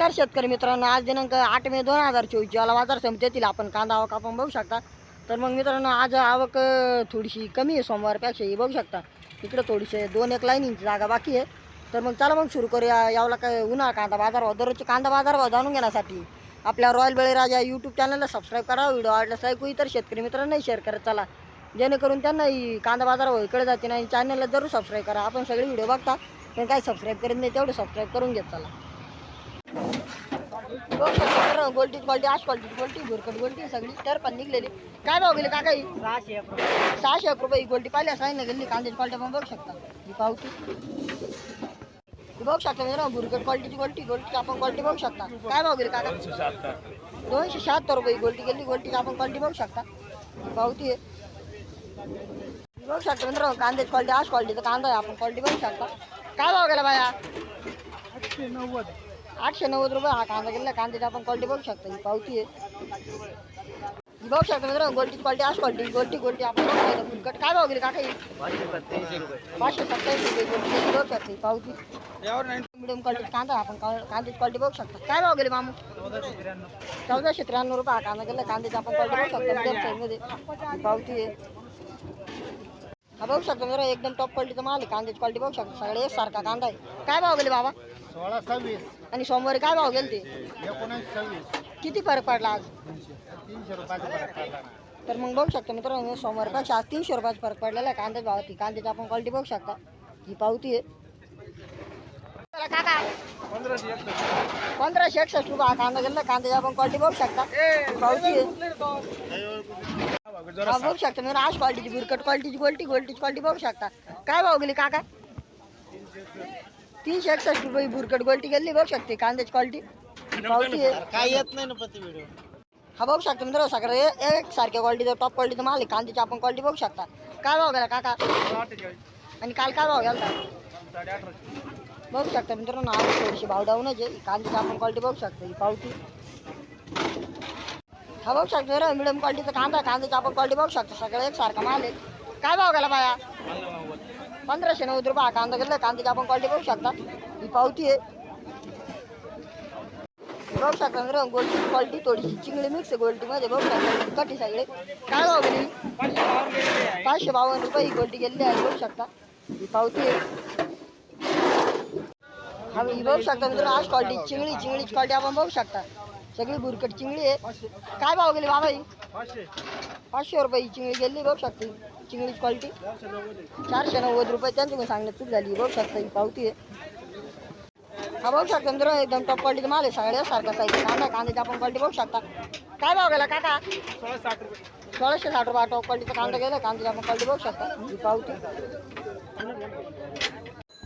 नमस्कार शेतकरी मित्रांनो आज दिनांक आठ मे दोन हजार चोवीस. ज्याला बाजार समितीतील आपण कांदा आवक आपण बघू शकता. तर मग मित्रांनो आज आवक थोडीशी कमी आहे सोमवारपेक्षाही बघू शकता. इकडं थोडीशी दोन एक लाईनिंगची जागा बाकी आहे. तर मग चला मग सुरू करूया. यावला काय उन्हा कांदा बाजार दररोजचे कांदा बाजार जाणून घेण्यासाठी आपल्या रॉयल बळीराजा यूट्यूब चॅनलला सबस्क्राईब करा. व्हिडिओ आवडल्यास ऐकू इतर शेतकरी मित्रांनाही शेअर करत चला. जेणेकरून त्यांनाही कांदा बाजार इकडे जाते नाही चॅनलला जरूर सबस्क्राईब करा. आपण सगळे व्हिडिओ बघता. पण काही सबस्क्राईब करीत नाही तेवढं सबस्क्राईब करून घेत चला. गोल्टी क्वालिटी आश क्वालिटी गोल्टी भुरकट गोल्टी सगळी तर पण निघलेली काय भाव गेले काका ही सहाशे एक सहाशे एक रुपये ही गोल्टी पाहिल्या सांगितलं गेली कांद्याची क्वालिटी आपण बघू शकता ही पावती ही बघू शकता मित्र भुरकट क्वालिटीची गोल्टी गोल्टी आपण क्वालिटी बघू शकता काय भाव गेले काका दोनशे शहात्तर रुपये ही गोल्टी गेली गोल्टीची आपण क्वालिटी बघू शकता ही पावती आहे बघू शकता मित्र कांद्याची क्वालिटी आश क्वालिटीचा कांदा आहे आपण क्वालिटी बघू शकता काय भाव गेला बाया नव्वद आठशे नव्वद रुपये हा कांदा गेला. कांद्याची आपण क्वालिटी बघू शकतो. ही पावती आहे. ही बघू शकतो मित्र गोल्टीची क्वालिटी आज क्वालिटी गोल्टी गोल्टी आपण बघू शकता. फुलकट काय भाव गेली काका ही? पाचशे सत्याऐंशी रुपये पाचशे सत्तावीस रुपये गोल्टी बघू शकता ही पावती. यावर मिडियम क्वालिटी कांदा आपण कांद्याची क्वालिटी बघू शकतो. काय भाव गेले मामू? चौदाशे त्र्याण्णव रुपये हा कांदा गेला. कांद्याची आपण क्वालिटी बघू शकतो. मिडियम साईजमध्ये पावती आहे. हा बघू शकतो मित्र एकदम टॉप क्वालिटीचा माल आहे. कांद्याची क्वालिटी बघू शकतो. सगळे सारखा कांदा आहे. काय भाव गेले बाबा? सोळा सव्वीस. आणि सोमवारी काय भाव गेले ते एकोणीस सव्वीस. किती फरक पडला आज? तीनशे रुपयाचा फरक पडला ना. तर मग बघू शकता मित्रांनो सोमवारपेक्षा आज तीनशे रुपयाचा फरक पडलेला आहे कांद्याच्या भावात कांद्याची आपण क्वालिटी बघू शकता. ही पावती आहे. चला काका. पंधराशे एक पंधराशे एकसष्ट रुपये हा कांदा गेला कांद्याची आपण क्वालिटी बघू शकता. पावती आहे. हा बघू शकता मित्र आज क्वालिटीची बुरकट क्वालिटीची गोल्टी गोल्टीची क्वालिटी बघू शकता. काय भाव गेली काका? तीनशे एकसष्ट रुपये बुरकट गोल्टी गेली बघू शकते कांद्याची क्वालिटी पावती आहे. काय येत नाही ना प्रति व्हिडिओ हा बघू शकता मित्र सगळं हे एक सारख्या क्वालिटीचा टॉप क्वालिटीचा माल आहे कांद्याची आपण क्वालिटी बघू शकता. काय भाव गेला काका? आणि काल काय भाव गेला बघू शकता मित्रांनो आज थोडीशी भाव डाऊनच आहे. कांद्याची आपण क्वालिटी बघू शकता ही पावती. हा बघू शकता मित्र मिडियम क्वालिटीचा कांदा. कांद्याची आपण क्वालिटी बघू शकता. सगळं एक सारखा माल आहे. काय भाव गेला बाया? पंधराशे नव्वद रुपये हा कांदा घेतला. कांद्याची आपण क्वालिटी बघू शकता. ही पावती आहे. बघू शकता मित्र गोल्डची क्वालिटी थोडीशी चिंगडी मिक्स आहे. गोल्टीमध्ये बघू शकता कटी सगळे काय भाव गेली पाचशे बावन्न रुपये ही गोल्टी गेलेली आहे. बघू शकता. ही पावती आहे. हा बघू शकता मित्र आज क्वालिटी चिंगळी चिंगळीची क्वालिटी आपण बघू शकता. सगळी बुरकट आहे. काय भाव गेली बाबा ही पाचशे रुपये ही चिंगडी गेली बघू शकता ही क्वालिटी चारशे नव्वद रुपये त्यांची सांगण्यात चूक झाली बघू शकता ही पावती आहे. हा बघू शकता मित्रांनो एकदम टॉप क्वालिटीचा माल आहे सगळ्या सारखा साईज कांदा कांद्याची आपण क्वालिटी बघू शकता. काय भाव गेला काका? सोळा साठ रुपये. सोळाशे साठ रुपये टॉप क्वालिटीचा कांदा गेला कांद्याची आपण क्वालिटी बघू शकता ही पावती.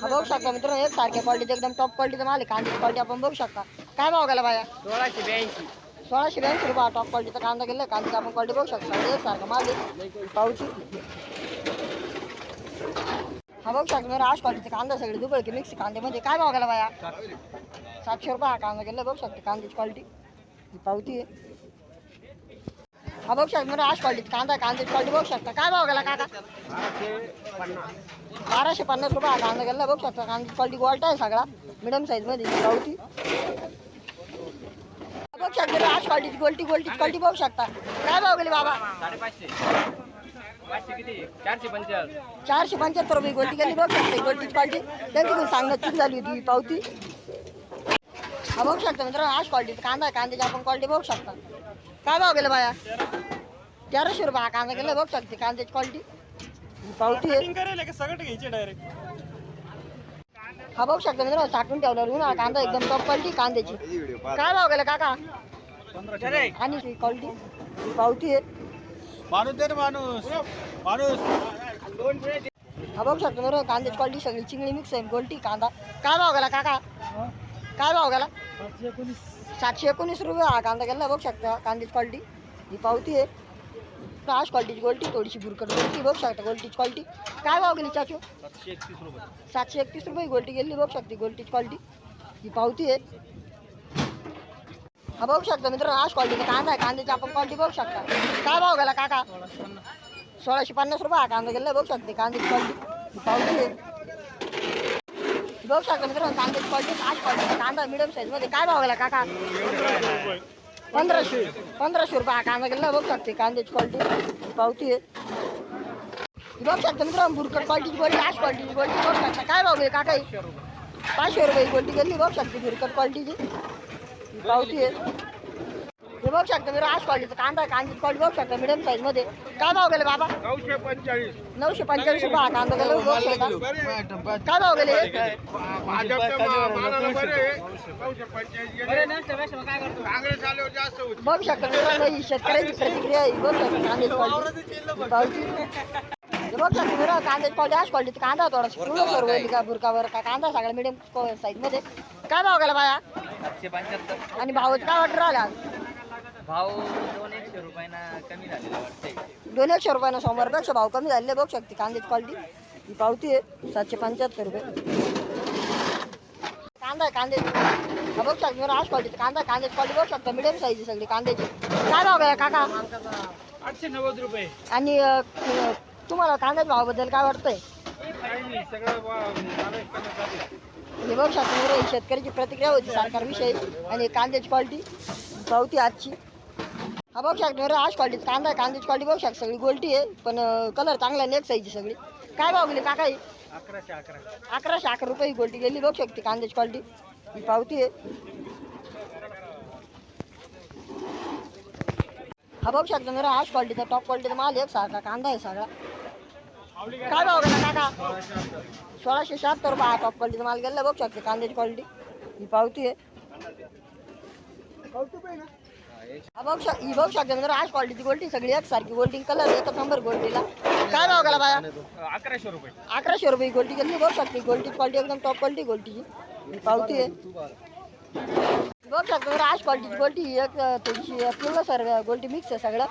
हा बघू शकता मित्रांनो एक सारख्या क्वालिटीचा एकदम टॉप क्वालिटीचा माल आहे कांद्याची क्वालिटी आपण बघू शकता. काय भाव गेला बाया? सोळाशे ब्याऐंशी. सोळाशे ब्याऐंशी रुपये टॉप क्वालिटीचा कांदा गेला. कांद्याची आपण क्वालिटी बघू शकता. सारखा माल पावची. हा बघू शकता. आज क्वालिटीचा कांदा सगळे दुबळ की मिक्स कांद्यामध्ये. काय भाव गेला बाया? सातशे रुपये हा कांदा गेला. बघू शकता कांद्याची क्वालिटी ही पावती आहे. हा बघू शकता. आज क्वालिटी कांदा कांद्याची क्वालिटी बघू शकता. काय भाव गेला काका? बाराशे पन्नास रुपये हा कांदा गेला. बघू शकता. कांद्याची क्वालिटी गोल्ट आहे सगळा. मिडियम साईजमध्ये पावती. बघू शकता मित्र आज गोल्टी क्वालिटी बघू शकता काय भाव गेली बाबा। चारशे पंच्याहत्तर रुपये गोल्टी गेली बघू शकता गोल्टीची क्वालिटी त्यांची सांगण्यात चूक झाली होती पावती। हा बघू शकता मित्रांनो आज क्वालिटीचा कांदा आहे कांद्याची आपण क्वालिटी बघू शकता काय भाव गेलं बाया। तेराशे रुपये हा कांदा गेला बघू शकते कांद्याची क्वालिटी पावती सगळं घ्यायचे डायरेक्ट। हा बघू शकता मित्रांनो साठवून ठेवल्यावर. उन्हाळा कांदा एकदम टॉप क्वालिटी कांद्याची. काय भाव गेला काका? आणि क्वालिटी ही पावती आहे. माणूस दे ना माणूस. माणूस. हा बघू शकता मित्रांनो कांद्याची क्वालिटी सगळी चिंगळी मिक्स आहे. गोल्टी कांदा. काय भाव गेला काका? काय भाव गेला? सातशे एकोणीस. रुपये हा कांदा गेला. बघू शकता कांद्याची क्वालिटी ही पावती आहे. आज क्वालिटीची गोल्टी थोडीशी बुरकट गोल्टी बघू शकता गोल्टीची क्वालिटी काय भाव गेली चाचू? सातशे एकतीस रुपये सातशे एकतीस रुपये गोल्टी गेली बघू शकते गोल्टीची क्वालिटी ही पावती आहे. हा बघू शकता मित्र आज क्वालिटीचा कांदा आहे. कांद्याची आपण क्वालिटी बघू शकता. काय भाव गेला काका? सोळाशे पन्नास रुपये हा कांदा गेला बघू शकते कांद्याची क्वालिटी ही पावती आहे. बघू शकता मित्रांनो कांद्याची क्वालिटी आज क्वालिटी कांदा मिडियम साईजमध्ये काय भाव गेला काका? पंधराशे पंधराशे रुपये हा कांदा गेला. बघ शकते कांद्याची क्वालिटी पावती आहे. बघ शकता मित्रांनो भुरकट क्वालिटीची क्वालिटी आज क्वालिटीची क्वालिटी बघ शकता काय भाव आहे काका पाचशे रुपये क्वालिटी गेली बघ शकते भुरकट क्वालिटीची पावती आहे. हे बघू शकता मित्रांनो आज क्वालिटीचा कांदा आहे. कांद्याची क्वालिटी बघू शकता मिडियम साईजमध्ये. काय भाव गेले बाबा? नऊशे पंचेचाळीस. नऊशे पंचेचाळीस रुपये हा कांदा गेला बघू शकता. काय भाव गेले काँग्रेस आल्यावर जास्त होती बघू शकता मित्रांनो ही शेतकऱ्यांची प्रतिक्रिया आहे. बघू शकता कांद्याची क्वालिटी पावती हे बघू शकता मित्रांनो कांद्याची क्वालिटी आज क्वालिटी कांदा थोडासा पूर्ण सर्व का बुरकावर का कांदा सगळा मिडियम साईजमध्ये. काय भाव गेला बाया? आणि भावाचं काय वाटत राहिला भाव दोन एकशे रुपयाना कमी झालेला वाटतंय. दोन एकशे रुपयानं सोमवारपेक्षा भाव कमी झालेले बघू शकते कांद्याची क्वालिटी ही पावती आहे सातशे पंच्याहत्तर रुपये. कांदा आहे कांद्याची. हा बघू शकता आज क्वालिटी कांदा आहे. कांद्याची क्वालिटी बघू शकता मिडियम साईज सगळी कांद्याची. काय भाव गेला काका? आठशे नव्वद रुपये. आणि अ, तुम्हाला कांद्याच्या भावाबद्दल काय वाटतंय? काही नाही सगळं हे बघू शकता मित्र ही शेतकऱ्याची प्रतिक्रिया होती सरकारविषयी. आणि कांद्याची क्वालिटी पावती आजची. हा बघू शकता आज क्वालिटी कांदा आहे कांद्याची क्वालिटी बघू शकता सगळी गोलटी आहे पण कलर चांगला नेक साईजची सगळी. काय भाव गेली काका ही? अकराशे अकरा अकराशे अकरा रुपये ही गोल्टी गेली बघू शकते कांद्याची क्वालिटी ही पावती आहे. हा बघू शकता मित्र आज क्वालिटीचा टॉप क्वालिटीचा माल एक सारखा कांदा आहे सगळा. काय भाव गेला काका? सोळाशे शहात्तर रुपये हा टॉप क्वालिटीचा माल गेला बघू शकते कांद्याची क्वालिटी ही पावती आहे. हा बघू शक बघू शकता मित्र आज क्वालिटीची गोल्टी सगळी एक सारखी गोल्डिंग कलर एकच नंबर गोल्टीला काय भाव गेला बाया? अकराशे रुपये. अकराशे रुपये गोल्टी गेली बघू शकते गोल्टी क्वालिटी एकदम टॉप क्वालिटी गोल्टीची पावती आहे. बघू शकतो जरा आज क्वालिटीची गोल्टी एक थोडीशी पिवळं सर गोल्टी मिक्स आहे सगळं.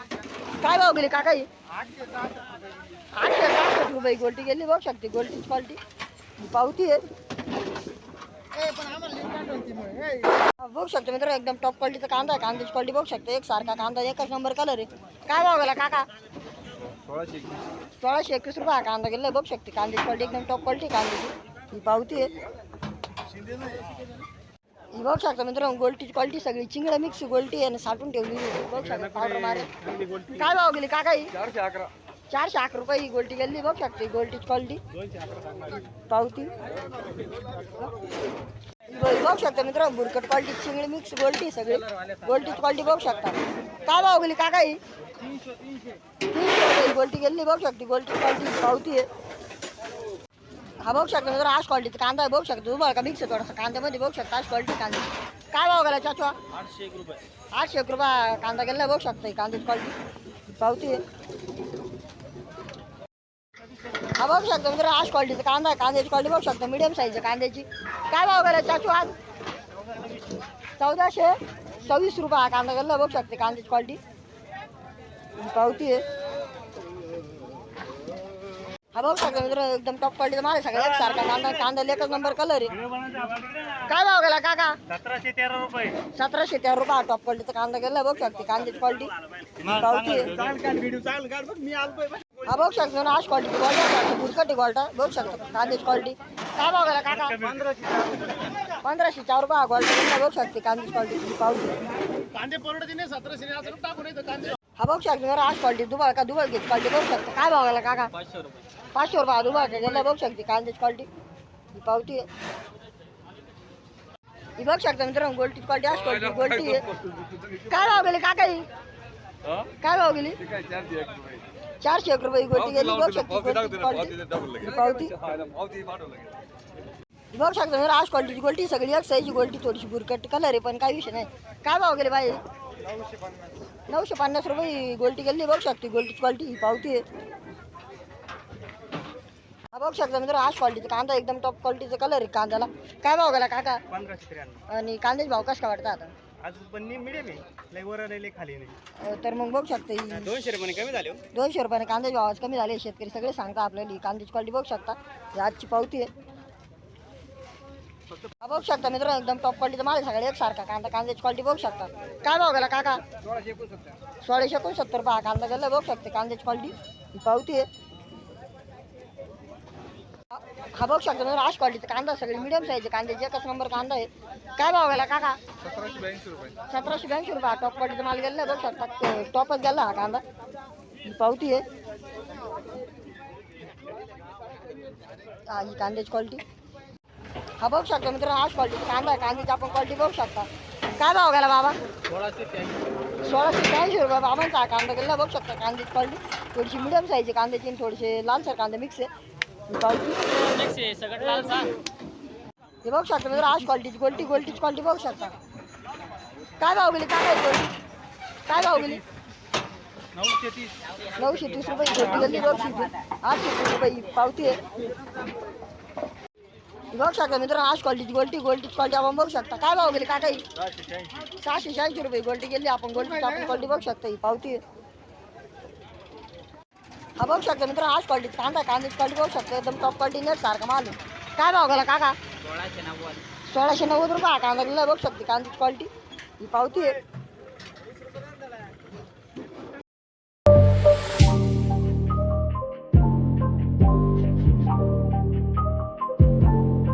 काय भाव गेली काका ही? आठशे साठ रुपये गोल्टी गेली. बघू शकते गोल्टीची क्वालिटी पावती आहे. बघू शकतो मित्र एकदम टॉप क्वालिटीचा कांदा आहे. कांद्याची क्वालिटी बघू शकतो. एक सारखा कांदा एकच नंबर कलर आहे. काय भाव गेला काका? सोळाशे सोळाशे एकवीस रुपये हा कांदा गेला बघू शकते. कांद्याची क्वालिटी एकदम टॉप क्वालिटी कांद्याची. ही पावती आहे. ही बघू शकता मित्रांनो गोल्टीची क्वालिटी सगळी. चिंगडं मिक्स गोल्टी आहे आणि साठून ठेवली. बघू शकता. पावडर मारे काय भाव गेली? का काही चारशे अकरा. चारशे अकरा रुपये ही गोल्टी गेली बघू शकते गोल्टी क्वालिटी पावती. बघू शकता मित्र बुरकट क्वालिटी चिंगडी मिक्स गोल्टी सगळी. गोल्टी क्वालिटी बघू शकता. काय भाव गेली का काही तीनशे गोल्टी गेली बघू शकते गोल्टी क्वालिटी पावती आहे. हा बघू शकता मित्र आज क्वालिटी कांदा बघू शकतो. तुम्हाला का मिक्स थोडासा? कांद्यामध्ये बघू शकता आज क्वालिटी कांदा काय भाव गेला चाचवा आठशे एक रुपये. आठशे एक रुपये कांदा गेला बघू शकता कांद्याची क्वालिटी पावती आहे. हा बघू शकता मित्र आज क्वालिटीचा कांदा आहे कांद्याची क्वालिटी बघू शकता मिडियम साईजच्या कांद्याची काय भाव गेला चाचू आज चौदाशे सव्वीस रुपये हा कांदा गेला बघू शकते कांद्याची क्वालिटी पावती आहे हा बघू शकता मित्र एकदम टॉप क्वालिटीचा माल आहे सगळ्या एकसारखा कांदा कांदा एकच नंबर कलर आहे काय भाव गेला काका सतराशे तेरा रुपये सतराशे तेरा रुपये हा टॉप क्वालिटीचा कांदा गेला बघू शकते कांद्याची क्वालिटी पावती आहे हा बघू शकतो ना आज क्वालिटी क्वालिटी बुरकटी क्वालिटी बघू शकतो कांद्याची क्वालिटी काय भाव गेला काका पंधराशे चार। रुपये हा क्वालिटी बघू शकते कांद्याची क्वालिटी पावती कांदे परवडते नाही सतराशे असं टाकून येतं कांदे। हा बघू शकतो ना आज क्वालिटी दुबाळ का दुबाळ घेत क्वालिटी बघू शकतो काय भाव गेला काका पाचशे रुपये पाचशे रुपये हा गेला बघू शकते कांद्याची क्वालिटी ही पावती ही बघू शकता मित्रांनो गोल्टीची क्वालिटी आज क्वालिटी गोल्टी आहे काय भाव गेली काका ही? काय भाव गेली चारशे एक रुपये गोल्टी गेली बघू शकते. ही पावती बघू शकता आज क्वालिटीची गोल्टी सगळी एक साईजची गोल्टी थोडीशी बुरकट कलर आहे पण काही विषय नाही. काय भाव गेले बाई? नऊशे पन्नास रुपये ही गोल्टी गेली बघू शकते गोल्टीची क्वालिटी पावती आहे. हा बघू शकता मित्र आज क्वालिटीचा कांदा एकदम टॉप क्वालिटीचा कलर आहे कांद्याला. काय भाव गेला काका? आणि कांद्याचे भाव कशा वाटतात आता? आज पण मिडियम आहे लय वर लय खाली नाही. अं, तर मग बघू शकता ही. दोनशे रुपये कमी झाले हो. दोनशे रुपयाने कांद्याचे भाव आज कमी झाले. शेतकरी सगळे सांगता आपल्याला ही कांद्याची क्वालिटी बघू शकता. ही आजची पावती आहे. हा बघू शकता मित्र एकदम टॉप क्वालिटीचा माल आहे सगळे एकसारखा. कांदा कांद्याची क्वालिटी बघू शकता. काय भाव गेला काका? सोळाशे एकोणसत्तर. सोळाशे एकोणसत्तर रुपये हा कांदा गेला बघू शकते. कांद्याची क्वालिटी ही पावती आहे. हा बघू शकतो ना राश क्वालिटीचा कांदा सगळे मिडियम साईजचे कांदे एकच नंबर कांदा आहे काय भाव गेला काका? सतराशे ब्याऐंशी रुपये. सतराशे ब्याऐंशी रुपये. टॉप क्वालिटीचा माल गेला बघू शकता. टॉपच गेला हा कांदा. पावती आहे. हा ही कांद्याची क्वालिटी हा बघू शकता मित्र हाच क्वालिटी कांदा आहे. कांद्याची आपण क्वालिटी बघू शकता. काय भाव गेला बाबा? सोळाशे त्र्याऐंशी रुपये बाबांचा हा कांदा गेला. बघू शकता कांद्याची क्वालिटी थोडीशी मिडियम साईजची कांद्याची थोडेसे लालसर कांदा मिक्स आहे. सगळं लाल हे बघू शकता मित्र आज क्वालिटीची गोल्टी गोल्टीची क्वालिटी बघू शकता. काय भाव गेली? काय भाव गोल्टी काय भाव गेली? नऊशे तीस नऊशे तीस रुपये गोल्टी गेली नऊशे तीस आठशे तीस रुपये पावती आहे. बघू शकता मित्र आज क्वालिटीची गोल्टी गोल्टीची क्वालिटी आपण बघू शकता. काय भाव गेली? काय काही? सहाशे शहाऐंशी रुपये. गोल्टी गेली आपण गोल्टी आपण क्वालिटी बघू शकता. ही पावती आहे. हा बघू शकता मित्र आज क्वालिटी कांदा कांद्याची क्वालिटी बघू शकता. एकदम टॉप क्वालिटी नेट सारखा माल. काय भाव गेला काका? सोळाशे नव्वद. सोळाशे नव्वद रुपये हा कांदा गेला बघू शकते. कांद्याची क्वालिटी ही पावती आहे.